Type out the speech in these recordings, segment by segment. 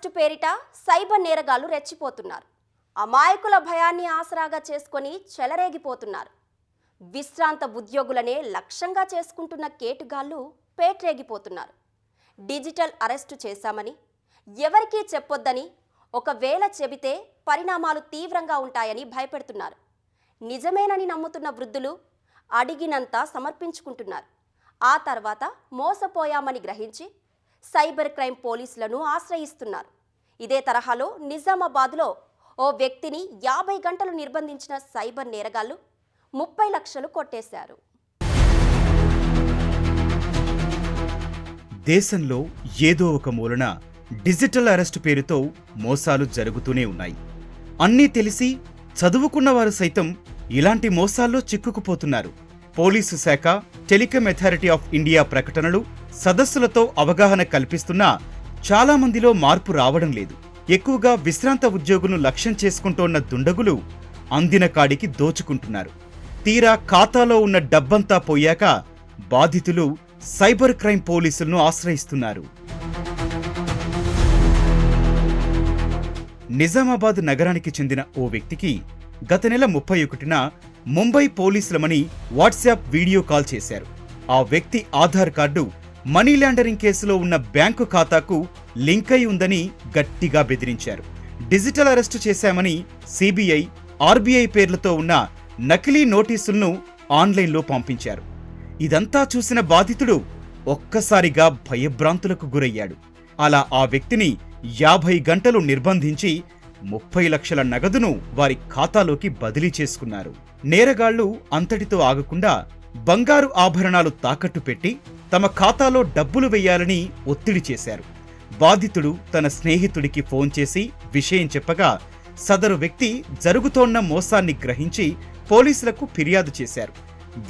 Arrest పేరిట cyber నేరగాళ్ళు రెచ్చిపోతున్నారు. అమాయకుల భయాన్ని ఆసరాగా చేసుకొని చెలరేగిపోతున్నారు. విశ్రాంత ఉద్యోగులనే లక్ష్యంగా చేసుకుంటున్న కేటుగాళ్ళు పేట్రేగిపోతున్నారు. డిజిటల్ అరెస్టు చేశామని ఎవరికీ చెప్పొద్దని ఒకవేళ చెబితే పరిణామాలు తీవ్రంగా ఉంటాయని భయపెడుతున్నారు. నిజమేనని నమ్ముతున్న వృద్ధులు అడిగినంత సమర్పించుకుంటున్నారు. ఆ తర్వాత మోసపోయామని గ్రహించి సైబర్ క్రైమ్ పోలీసులను ఆశ్రయిస్తున్నారు. ఇదే తరహాలో నిజామాబాద్లో ఓ వ్యక్తిని యాభై గంటలు నిర్బంధించిన సైబర్ నేరగాళ్ళు ముప్పై లక్షలు కొట్టేశారు. దేశంలో ఏదో ఒక మూలన డిజిటల్ అరెస్ట్ పేరుతో మోసాలు జరుగుతూనే ఉన్నాయి. అన్నీ తెలిసి చదువుకున్న వారు సైతం ఇలాంటి మోసాల్లో చిక్కుకుపోతున్నారు. పోలీసు శాఖ టెలికాం అథారిటీ ఆఫ్ ఇండియా ప్రకటనలు సదస్సులతో అవగాహన కల్పిస్తున్నా చాలా మందిలో మార్పు రావడం లేదు. ఎక్కువగా విశ్రాంత ఉద్యోగులను లక్ష్యం చేసుకుంటోన్న దుండగులు అందిన కాడికి దోచుకుంటున్నారు. తీరా ఖాతాలో ఉన్న డబ్బంతా పోయాక బాధితులు సైబర్ క్రైమ్ పోలీసులను ఆశ్రయిస్తున్నారు. నిజామాబాద్ నగరానికి చెందిన ఓ వ్యక్తికి గత నెల ముప్పై ఒకటిన ముంబై పోలీసులమని వాట్సాప్ వీడియో కాల్ చేశారు. ఆ వ్యక్తి ఆధార్ కార్డు మనీ లాండరింగ్ కేసులో ఉన్న బ్యాంకు ఖాతాకు లింక్ అయి ఉందని గట్టిగా బెదిరించారు. డిజిటల్ అరెస్టు చేశామని సిబిఐ ఆర్బీఐ పేర్లతో ఉన్న నకిలీ నోటీసులను ఆన్లైన్లో పంపించారు. ఇదంతా చూసిన బాధితుడు ఒక్కసారిగా భయభ్రాంతులకు గురయ్యాడు. అలా ఆ వ్యక్తిని యాభై గంటలు నిర్బంధించి ముప్పై లక్షల నగదును వారి ఖాతాలోకి బదిలీ చేసుకున్నారు. నేరగాళ్ళు అంతటితో ఆగకుండా బంగారు ఆభరణాలు తాకట్టు పెట్టి తమ ఖాతాలో డబ్బులు వెయ్యాలని ఒత్తిడి చేశారు. బాధితుడు తన స్నేహితుడికి ఫోన్ చేసి విషయం చెప్పగా సదరు వ్యక్తి జరుగుతోన్న మోసాన్ని గ్రహించి పోలీసులకు ఫిర్యాదు చేశారు.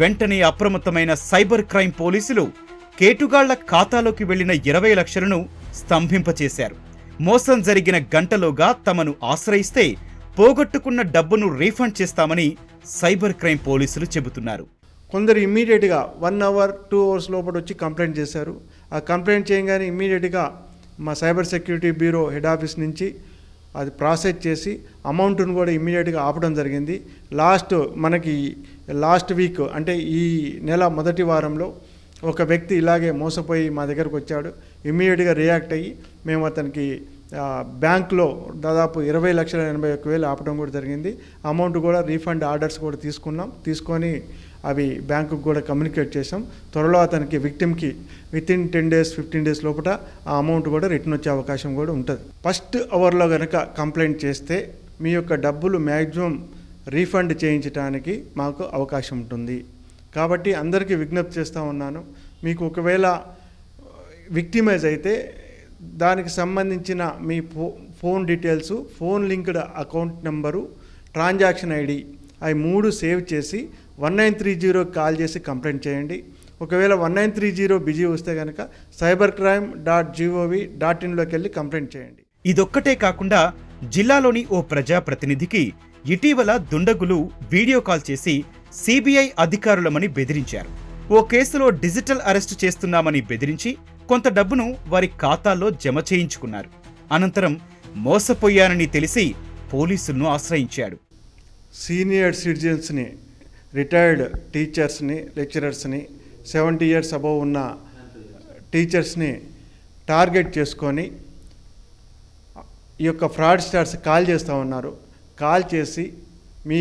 వెంటనే అప్రమత్తమైన సైబర్ క్రైమ్ పోలీసులు కేటుగాళ్ళ ఖాతాలోకి వెళ్ళిన ఇరవై లక్షలను స్తంభింపచేశారు. మోసం జరిగిన గంటలోగా తమను ఆశ్రయిస్తే పోగొట్టుకున్న డబ్బును రీఫండ్ చేస్తామని సైబర్ క్రైమ్ పోలీసులు చెబుతున్నారు. కొందరు ఇమ్మీడియట్గా వన్ అవర్ టూ అవర్స్ లోపల వచ్చి కంప్లైంట్ చేశారు. ఆ కంప్లైంట్ చేయగానే ఇమ్మీడియట్గా మా cyber security bureau head office నుంచి అది ప్రాసెస్ చేసి అమౌంట్ను కూడా ఇమ్మీడియట్గా ఆపడం జరిగింది. లాస్ట్ మనకి లాస్ట్ వీక్ అంటే ఈ నెల మొదటి వారంలో ఒక వ్యక్తి ఇలాగే మోసపోయి మా దగ్గరకు వచ్చాడు. ఇమ్మీడియట్గా రియాక్ట్ అయ్యి మేము అతనికి బ్యాంక్లో దాదాపు ఇరవై లక్షల ఎనభై ఒక్క వేలు ఆపడం కూడా జరిగింది. అమౌంట్ కూడా రీఫండ్ ఆర్డర్స్ కూడా తీసుకున్నాం. తీసుకొని అవి బ్యాంకుకు కూడా కమ్యూనికేట్ చేసాం త్వరలో అతనికి విక్టిమ్కి within ten days fifteen days లోపల ఆ అమౌంట్ కూడా రిటర్న్ వచ్చే అవకాశం కూడా ఉంటుంది. ఫస్ట్ అవర్లో కనుక కంప్లైంట్ చేస్తే మీ యొక్క డబ్బులు మ్యాక్సిమం రీఫండ్ చేయించడానికి మాకు అవకాశం ఉంటుంది. కాబట్టి అందరికీ విజ్ఞప్తి చేస్తూ ఉన్నాను. మీకు ఒకవేళ విక్టిమైజ్ అయితే దానికి సంబంధించిన మీ ఫో phone details phone linked account number transaction ID అవి మూడు సేవ్ చేసి వన్ నైన్ త్రీ జీరోకి కాల్ చేసి కంప్లైంట్ చేయండి. ఒకవేళ one nine three zero busy వస్తే కనుక cyber crime dot GOV dot ఇన్లోకి వెళ్ళి కంప్లైంట్ చేయండి. ఇదొక్కటే కాకుండా జిల్లాలోని ఓ ప్రజాప్రతినిధికి ఇటీవల దుండగులు వీడియో కాల్ చేసి సిబిఐ అధికారులమని బెదిరించారు. ఓ కేసులో డిజిటల్ అరెస్టు చేస్తున్నామని బెదిరించి కొంత డబ్బును వారి ఖాతాల్లో జమ చేయించుకున్నారు. అనంతరం మోసపోయానని తెలిసి పోలీసులను ఆశ్రయించాడు. సీనియర్ సిటిజన్స్ని రిటైర్డ్ టీచర్స్ని లెక్చరర్స్ని సెవెంటీ ఇయర్స్ అబవ్ ఉన్న టీచర్స్ని టార్గెట్ చేసుకొని ఈ యొక్క ఫ్రాడ్ స్టార్స్ కాల్ చేస్తూ ఉన్నారు. కాల్ చేసి మీ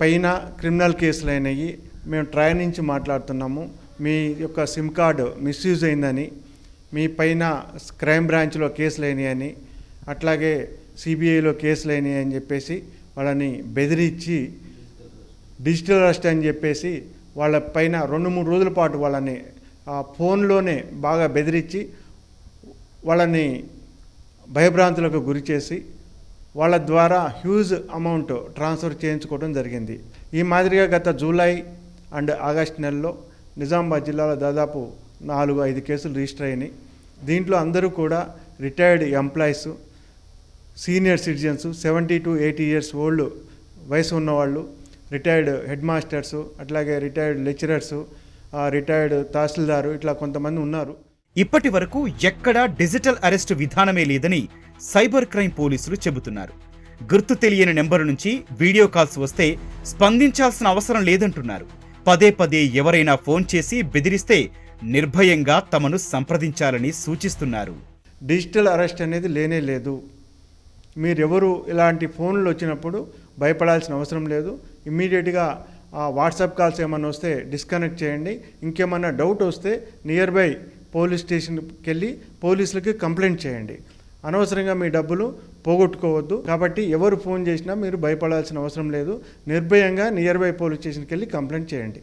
పైన క్రిమినల్ కేసులు అయినాయి మేము ట్రయల్ నుంచి మాట్లాడుతున్నాము మీ యొక్క సిమ్ కార్డు మిస్యూజ్ అయిందని మీ పైన క్రైమ్ బ్రాంచ్లో కేసులు అయినాయని అట్లాగే సిబిఐలో కేసులు అయినాయి అని చెప్పేసి వాళ్ళని బెదిరించి డిజిటల్ అరెస్ట్ అని చెప్పేసి వాళ్ళ పైన రెండు మూడు రోజుల పాటు వాళ్ళని ఆ ఫోన్లోనే బాగా బెదిరించి వాళ్ళని భయభ్రాంతులకు గురి చేసి వాళ్ళ ద్వారా హ్యూజ్ అమౌంట్ ట్రాన్స్ఫర్ చేయించుకోవడం జరిగింది. ఈ మాదిరిగా గత జూలై అండ్ ఆగస్ట్ నెలలో నిజామాబాద్ జిల్లాలో దాదాపు నాలుగు ఐదు కేసులు రిజిస్టర్ అయినాయి. దీంట్లో అందరూ కూడా retired employees. Senior citizens seventy to eighty years old వయసు ఉన్నవాళ్ళు రిటైర్డ్ హెడ్ మాస్టర్స్ అట్లాగే రిటైర్డ్ లెక్చరర్స్ రిటైర్డ్ తహసీల్దారు ఇట్లా కొంతమంది ఉన్నారు. ఇప్పటి వరకు ఎక్కడా డిజిటల్ అరెస్టు విధానమే లేదని సైబర్ క్రైమ్ పోలీసులు చెబుతున్నారు. గుర్తు తెలియని నెంబరు నుంచి వీడియో కాల్స్ వస్తే స్పందించాల్సిన అవసరం లేదంటున్నారు. పదే పదే ఎవరైనా ఫోన్ చేసి బెదిరిస్తే నిర్భయంగా తమను సంప్రదించాలని సూచిస్తున్నారు. డిజిటల్ అరెస్ట్ అనేది లేనే లేదు. మీరెవరు ఇలాంటి ఫోన్లు వచ్చినప్పుడు భయపడాల్సిన అవసరం లేదు. ఇమ్మీడియట్గా ఆ వాట్సాప్ కాల్స్ ఏమైనా వస్తే డిస్కనెక్ట్ చేయండి. ఇంకేమన్నా డౌట్ వస్తే నియర్ బై పోలీస్ స్టేషన్కి వెళ్ళి పోలీసులకి కంప్లైంట్ చేయండి. అనవసరంగా మీ డబ్బులు పోగొట్టుకోవద్దు. కాబట్టి ఎవరు ఫోన్ చేసినా మీరు భయపడాల్సిన అవసరం లేదు. నిర్భయంగా నియర్ బై పోలీస్ స్టేషన్కి వెళ్ళి కంప్లైంట్ చేయండి.